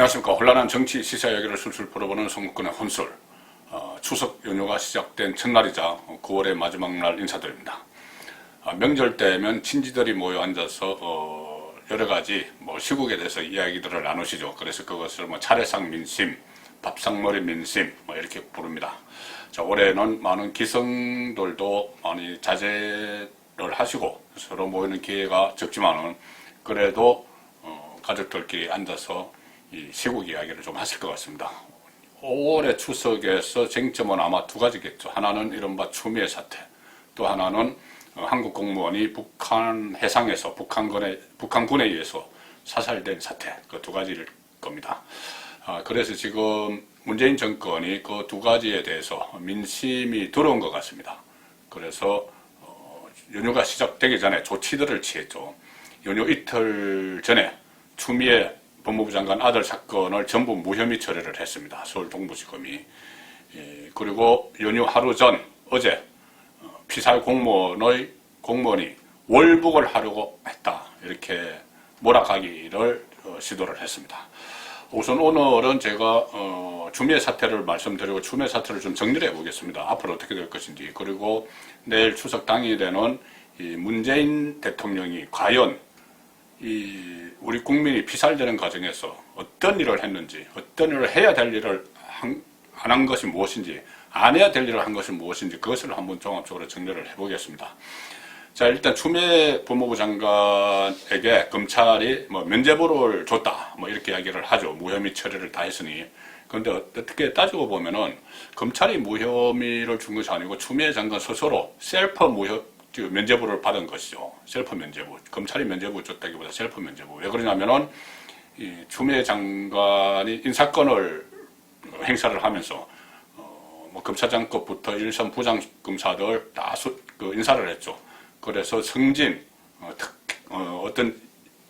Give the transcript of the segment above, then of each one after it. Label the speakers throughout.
Speaker 1: 안녕하십니까. 혼란한 정치 시사 이야기를 술술 풀어보는 송국근의 혼술. 어, 추석 연휴가 시작된 첫날이자 9월의 마지막 날 인사드립니다. 아, 명절 때면 친지들이 모여 앉아서 어, 여러 가지 뭐 시국에 대해서 이야기들을 나누시죠. 그래서 그것을 뭐 차례상 민심, 밥상머리 민심 뭐 이렇게 부릅니다. 자, 올해는 많은 기성들도 많이 자제를 하시고 서로 모이는 기회가 적지만은 그래도 어, 가족들끼리 앉아서 이 시국 이야기를 좀 하실 것 같습니다. 5월의 추석에서 쟁점은 아마 두 가지겠죠. 하나는 이른바 추미애 사태, 또 하나는 어, 한국 공무원이 북한 해상에서 북한군에, 북한군에 의해서 사살된 사태, 그 두 가지일 겁니다. 아, 그래서 지금 문재인 정권이 그 두 가지에 대해서 민심이 들어온 것 같습니다. 그래서 어, 연휴가 시작되기 전에 조치들을 취했죠. 연휴 이틀 전에 추미애 법무부 장관 아들 사건을 전부 무혐의 처리를 했습니다. 서울 동부지검이. 예, 그리고 연휴 하루 전 어제 어, 피살 공무원의 공무원이 월북을 하려고 했다 이렇게 몰아가기를 어, 시도를 했습니다. 우선 오늘은 제가 어, 추미애 사태를 말씀드리고 추미애 사태를 좀 정리를 해보겠습니다. 앞으로 어떻게 될 것인지 그리고 내일 추석 당일에는 이 문재인 대통령이 과연 이 우리 국민이 피살되는 과정에서 어떤 일을 했는지, 어떤 일을 해야 될 일을 안 한 것이 무엇인지, 안 해야 될 일을 한 것이 무엇인지 그것을 한번 종합적으로 정리를 해보겠습니다. 자, 일단 추미애 법무부 장관에게 검찰이 뭐 면죄부를 줬다, 뭐 이렇게 이야기를 하죠. 무혐의 처리를 다 했으니. 그런데 어떻게 따지고 보면은 검찰이 무혐의를 준 것이 아니고 추미애 장관 스스로 셀프 무혐 그 면제부를 받은 것이죠. 셀프 면제부. 검찰이 면제부 줬다기보다 셀프 면제부. 왜 그러냐면은 이 추미애 장관이 인사권을 행사를 하면서 어, 뭐 검사장급부터 일선 부장 검사들 다 수, 그 인사를 했죠. 그래서 승진 어, 특, 어, 어떤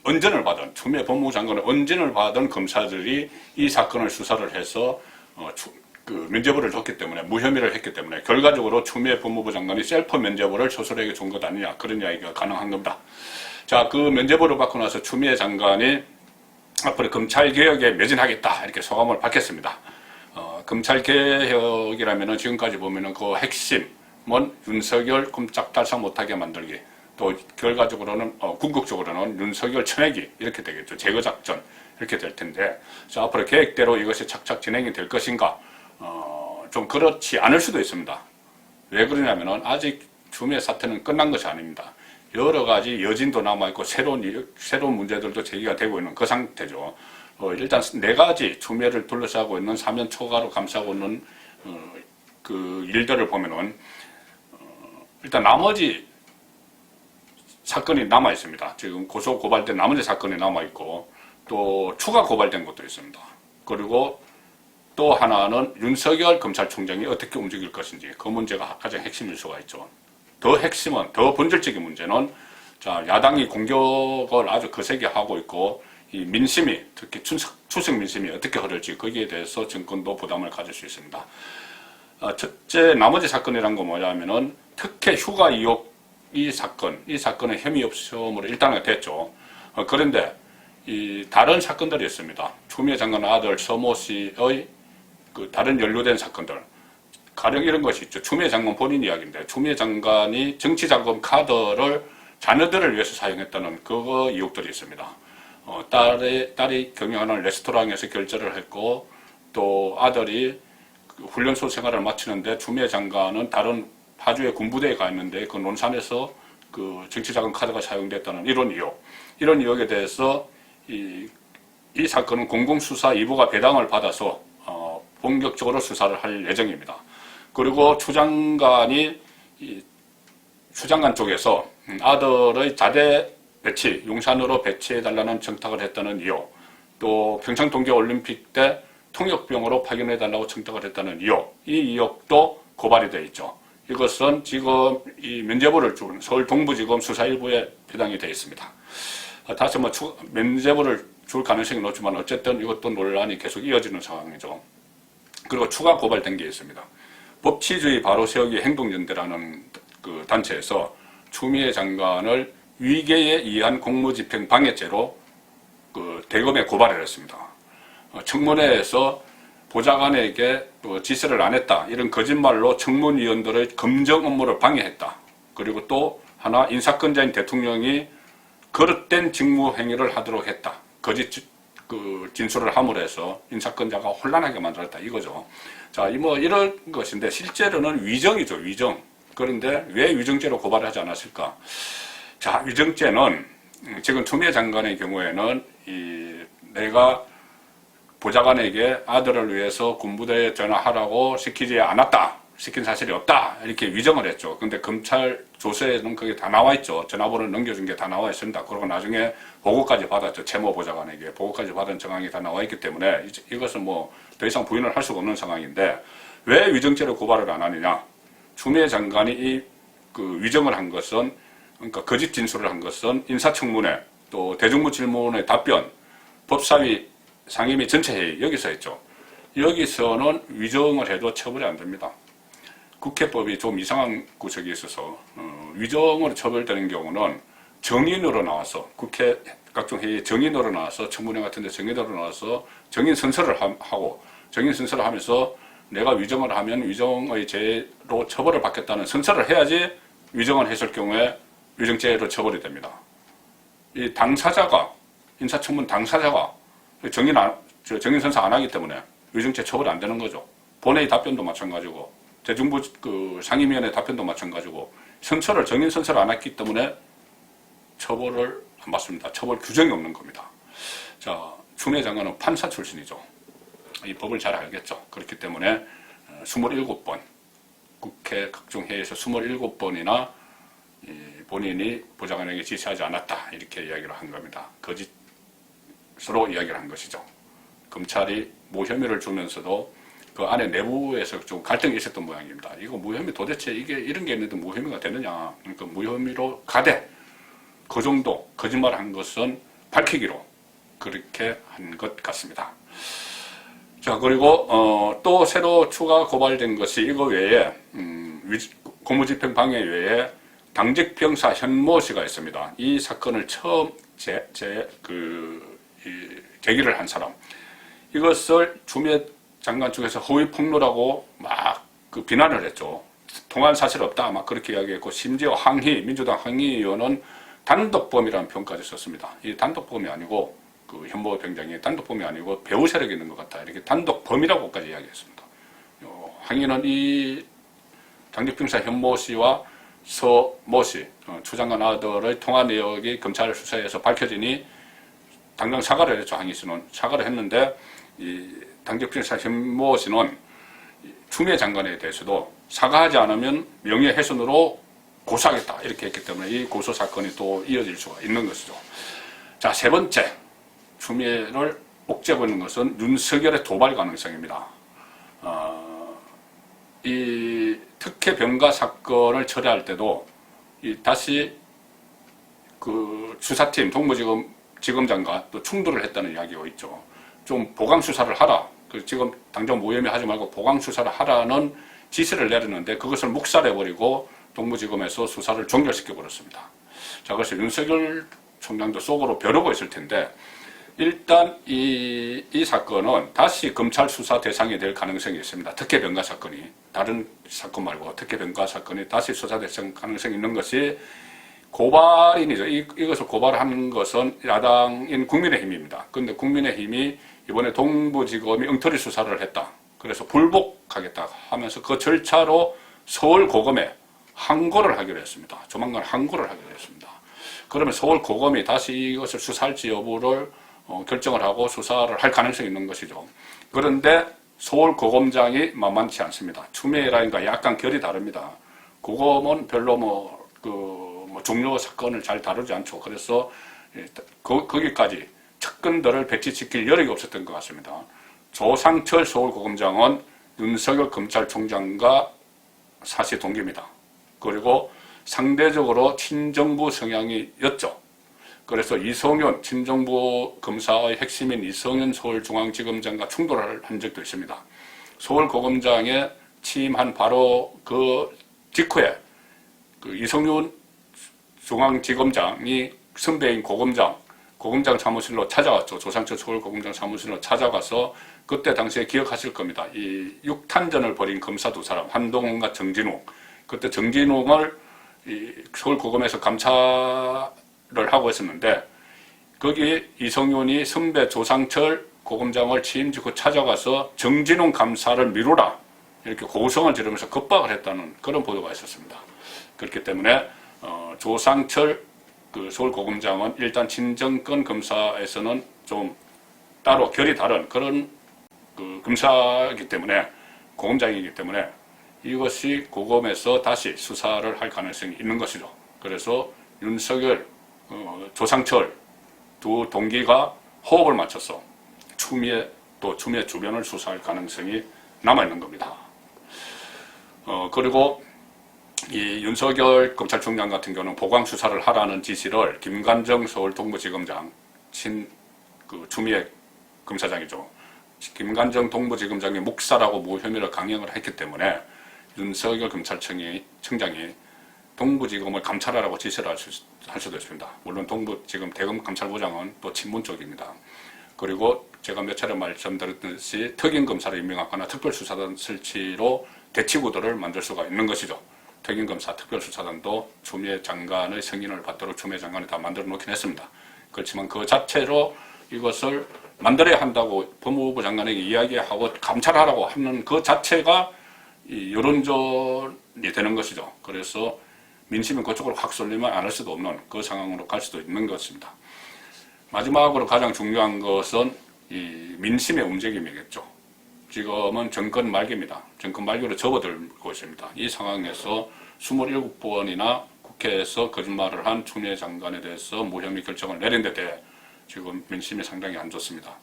Speaker 1: 언전을 받은 추미애 법무부 장관의 언전을 받은 검사들이 이 사건을 수사를 해서 어, 추, 그 면제부를 줬기 때문에 무혐의를 했기 때문에 결과적으로 추미애 법무부 장관이 셀프 면제부를 스스로에게 준 것 아니냐 그런 이야기가 가능한 겁니다. 자, 그 면제부를 받고 나서 추미애 장관이 앞으로 검찰 개혁에 매진하겠다 이렇게 소감을 밝혔습니다. 어, 검찰 개혁이라면은 지금까지 보면은 그 핵심은 윤석열 꼼짝달싹 못하게 만들기 또 결과적으로는 어, 궁극적으로는 윤석열 쳐내기 이렇게 되겠죠. 제거 작전 이렇게 될 텐데 자, 앞으로 계획대로 이것이 착착 진행이 될 것인가 어, 좀 그렇지 않을 수도 있습니다. 왜 그러냐면은 아직 추미애 사태는 끝난 것이 아닙니다. 여러 가지 여진도 남아있고 새로운, 일- 새로운 문제들도 제기가 되고 있는 그 상태죠. 어, 일단 네 가지 추미애를 둘러싸고 있는 사면 초과로 감싸고 있는 어, 그 일들을 보면은 어, 일단 나머지 사건이 남아 있습니다. 지금 고소 고발된 나머지 사건이 남아 있고 또 추가 고발된 것도 있습니다. 그리고 또 하나는 윤석열 검찰총장이 어떻게 움직일 것인지 그 문제가 가장 핵심일 수가 있죠. 더 핵심은 더 본질적인 문제는 자 야당이 공격을 아주 거세게 하고 있고 이 민심이 특히 추석, 추석 민심이 어떻게 흐를지 거기에 대해서 정권도 부담을 가질 수 있습니다. 어, 첫째 나머지 사건이란 건 뭐냐면은 특혜 휴가 의혹 이 사건 이 사건은 혐의 없음으로 일단은 됐죠. 어, 그런데 이 다른 사건들이 있습니다. 추미애 장관 아들 서모 씨의 그 다른 연루된 사건들 가령 이런 것이 있죠. 추미애 장관 본인 이야기인데 추미애 장관이 정치자금 카드를 자녀들을 위해서 사용했다는 그거 의혹들이 있습니다. 어, 딸이, 딸이 경영하는 레스토랑에서 결제를 했고 또 아들이 그 훈련소 생활을 마치는데 추미애 장관은 다른 파주의 군부대에 가 있는데 그 논산에서 그 정치자금 카드가 사용됐다는 이런 의혹 이런 의혹에 대해서 이, 이 사건은 공공수사 2부가 배당을 받아서 어, 본격적으로 수사를 할 예정입니다. 그리고 추 장관이 이 추장관 쪽에서 음, 아들의 자대 배치, 용산으로 배치해달라는 청탁을 했다는 의혹, 또 평창 동계올림픽 때 통역병으로 파견해달라고 청탁을 했다는 의혹, 이 의혹도 고발이 되어 있죠. 이것은 지금 이 면제부를 준 서울 동부지검 수사 일부에 배당이 되어 있습니다. 아, 다시 뭐 추- 면제부를 줄 가능성이 높지만 어쨌든 이것도 논란이 계속 이어지는 상황이죠. 그리고 추가 고발된 게 있습니다. 법치주의 바로 세우기 행동연대라는 그 단체에서 추미애 장관을 위계에 의한 공무집행 방해죄로 그 대검에 고발을 했습니다. 어, 청문회에서 보좌관에게 또 지시를 안 했다. 이런 거짓말로 청문위원들의 검정 업무를 방해했다. 그리고 또 하나 인사권자인 대통령이 거릇된 직무 행위를 하도록 했다. 거짓 지- 그 진술을 함으로 해서 인사권자가 혼란하게 만들었다 이거죠. 자, 이 뭐 이런 것인데 실제로는 위정이죠, 위정. 그런데 왜 위정죄로 고발하지 않았을까? 자, 위정죄는 음, 지금 추미애 장관의 경우에는 이 내가 보좌관에게 아들을 위해서 군부대에 전화하라고 시키지 않았다. 시킨 사실이 없다. 이렇게 위정을 했죠. 근데 검찰 조서에는 그게 다 나와 있죠. 전화번호를 넘겨준 게 다 나와 있습니다. 그리고 나중에 보고까지 받았죠. 채모 보좌관에게. 보고까지 받은 정황이 다 나와 있기 때문에 이것은 뭐 더 이상 부인을 할 수가 없는 상황인데 왜 위정죄로 고발을 안 하느냐. 추미애 장관이 이 그 위정을 한 것은 그러니까 거짓 진술을 한 것은 인사청문회 또 대정부 질문의 답변 법사위 상임위 전체 회의 여기서 했죠. 여기서는 위정을 해도 처벌이 안 됩니다. 국회법이 좀 이상한 구석이 있어서 어, 위정으로 처벌되는 경우는 정인으로 나와서 국회 각종 회의 정인으로 나와서 청문회 같은 데 정인으로 나와서 정인 선서를 함- 하고 정인 선서를 하면서 내가 위정을 하면 위정의 죄로 처벌을 받겠다는 선서를 해야지 위정을 했을 경우에 위정죄로 처벌이 됩니다. 이 당사자가 인사청문 당사자가 정인 안, 저 정인 선서 안 하기 때문에 위정죄 처벌이 안 되는 거죠. 본회의 답변도 마찬가지고 대중부 그 상임위원회 답변도 마찬가지고 선서를 정인 선서를 안 했기 때문에 처벌을 안 받습니다. 처벌 규정이 없는 겁니다. 자, 추미애 장관은 판사 출신이죠. 이 법을 잘 알겠죠. 그렇기 때문에 어, 27번 국회 각종 회의에서 27번이나 본인이 보좌관에게 지시하지 않았다 이렇게 이야기를 한 겁니다. 거짓으로 이야기를 한 것이죠. 검찰이 무혐의를 주면서도 그 안에 내부에서 좀 갈등이 있었던 모양입니다. 이거 무혐의 도대체 이게 이런 게 있는데 무혐의가 되느냐? 그러니까 무혐의로 가되 그 정도 거짓말 한 것은 밝히기로 그렇게 한 것 같습니다. 자 그리고 어, 또 새로 추가 고발된 것이 이거 외에 음, 위- 고무집행 방해 외에 당직 병사 현모 씨가 있습니다. 이 사건을 처음 제, 제, 그, 이, 제기를 한 사람. 이것을 추미애 장관 쪽에서 허위 폭로라고 막 그 비난을 했죠. 통한 사실 없다. 막 그렇게 이야기했고, 심지어 항의, 민주당 항의 의원은 단독범이라는 표현까지 썼습니다. 이 단독범이 아니고, 그 현모 병장이 단독범이 아니고 배후 세력이 있는 것 같다. 이렇게 단독범이라고까지 이야기했습니다. 어, 항의는 이 당직병사 현모 씨와 서모 씨, 어, 추 장관 아들의 통화 내역이 검찰 수사에서 밝혀지니 당장 사과를 했죠. 항의 씨는 사과를 했는데 이 당직병사 현모 씨는 이 추미애 장관에 대해서도 사과하지 않으면 명예훼손으로 고소하겠다 이렇게 했기 때문에 이 고소 사건이 또 이어질 수가 있는 것이죠. 자 세 번째 추미애를 옥죄고 있는 것은 윤석열의 도발 가능성입니다. 이 특혜 병가 사건을 처리할 때도 이 다시 그 수사팀 동부지검 지검장과 또 충돌을 했다는 이야기가 있죠. 좀 보강 수사를 하라. 그 지금 당장 무혐의 하지 말고 보강 수사를 하라는 지시를 내렸는데 그것을 묵살해 버리고 동부지검에서 수사를 종결시켜 버렸습니다. 자, 그래서 윤석열 총장도 속으로 벼르고 있을 텐데 일단 이, 이 사건은 다시 검찰 수사 대상이 될 가능성이 있습니다. 특혜 병가 사건이 다른 사건 말고 특혜 병가 사건이 다시 수사 대상 가능성이 있는 것이 고발인이죠. 이, 이것을 고발하는 것은 야당인 국민의힘입니다. 그런데 국민의힘이 이번에 동부지검이 엉터리 수사를 했다. 그래서 불복하겠다 하면서 그 절차로 서울 고검에 항고를 하기로 했습니다. 조만간 항고를 하기로 했습니다. 그러면 서울 고검이 다시 이것을 수사할지 여부를 어, 결정을 하고 수사를 할 가능성이 있는 것이죠. 그런데 서울 고검장이 만만치 않습니다. 추미애라니까 약간 결이 다릅니다. 고검은 별로 뭐, 그, 뭐 중요 사건을 잘 다루지 않죠. 그래서 예, 거, 거기까지 측근들을 배치시킬 여력이 없었던 것 같습니다. 조상철 서울고검장은 윤석열 검찰총장과 사시 동기입니다. 그리고 상대적으로 친정부 성향이었죠. 그래서 이성윤 친정부 검사의 핵심인 이성윤 서울중앙지검장과 충돌을 한 적도 있습니다. 서울고검장에 취임한 바로 그 직후에 그 이성윤 중앙지검장이 선배인 고검장 고검장 사무실로 찾아왔죠. 조상철 서울고검장 사무실로 찾아가서 그때 당시에 기억하실 겁니다. 이 육탄전을 벌인 검사 두 사람, 한동훈과 정진웅. 그때 정진웅을 이 서울 고검에서 감찰을 하고 있었는데 거기 이성윤이 선배 조상철 고검장을 취임짓고 찾아가서 정진웅 감사를 미루라 이렇게 고성을 지르면서 겁박을 했다는 그런 보도가 있었습니다. 그렇기 때문에 어, 조상철 그 서울 고검장은 일단 친정권 검사에서는 좀 따로 결이 다른 그런 그 검사이기 때문에 고검장이기 때문에 이것이 고검에서 다시 수사를 할 가능성이 있는 것이죠. 그래서 윤석열, 어, 조상철 두 동기가 호흡을 맞춰서 추미애 또 추미애 주변을 수사할 가능성이 남아 있는 겁니다. 어, 그리고 이 윤석열 검찰총장 같은 경우는 보강 수사를 하라는 지시를 김관정 서울 동부지검장 친그 추미애 검사장이죠. 김관정 동부지검장이 묵살하고 무혐의를 강행을 했기 때문에 윤석열 검찰청이 청장이 동부지검을 감찰하라고 지시를 할, 수, 할 수도 있습니다. 물론 동부지검 대검 감찰부장은 또 친문 쪽입니다. 그리고 제가 몇 차례 말씀드렸듯이 특임 검사를 임명하거나 특별수사단 설치로 대치구도를 만들 수가 있는 것이죠. 특임검사 특별수사단도 추미애 장관의 승인을 받도록 추미애 장관이 다 만들어 놓긴 했습니다. 그렇지만 그 자체로 이것을 만들어야 한다고 법무부 장관에게 이야기하고 감찰하라고 하는 그 자체가 이 여론전이 되는 것이죠. 그래서 민심이 그쪽으로 확 쏠리면 안 할 수도 없는 그 상황으로 갈 수도 있는 것입니다. 마지막으로 가장 중요한 것은 이 민심의 움직임이겠죠. 지금은 정권 말기입니다. 정권 말기로 접어들고 있습니다. 이 상황에서 27번이나 국회에서 거짓말을 한 추미애 장관에 대해서 무혐의 결정을 내린 데 대해 지금 민심이 상당히 안 좋습니다.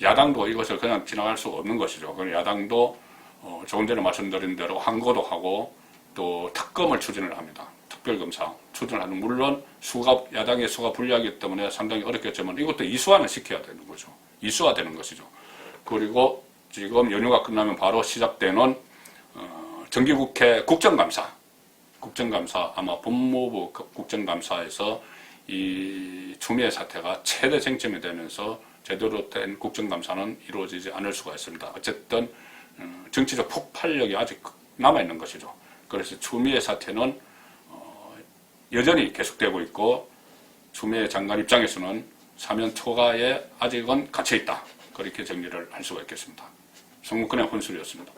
Speaker 1: 야당도 이것을 그냥 지나갈 수 없는 것이죠. 야당도 어, 조금 전에 말씀드린 대로 항고도 하고 또 특검을 추진을 합니다. 특별검사 추진을 하는 물론 수가 야당의 수가 불리하기 때문에 상당히 어렵겠지만 이것도 이수화는 시켜야 되는 거죠. 이수화되는 것이죠. 그리고 지금 연휴가 끝나면 바로 시작되는 어, 정기국회 국정감사 국정감사 아마 법무부 국정감사에서 이 추미애 사태가 최대 쟁점이 되면서 제대로 된 국정감사는 이루어지지 않을 수가 있습니다. 어쨌든 어, 정치적 폭발력이 아직 남아 있는 것이죠. 그래서 추미애 사태는 어, 여전히 계속되고 있고 추미애 장관 입장에서는 사면 초과에 아직은 갇혀 있다. 그렇게 정리를 할 수가 있겠습니다. 성국근의 혼술이었습니다.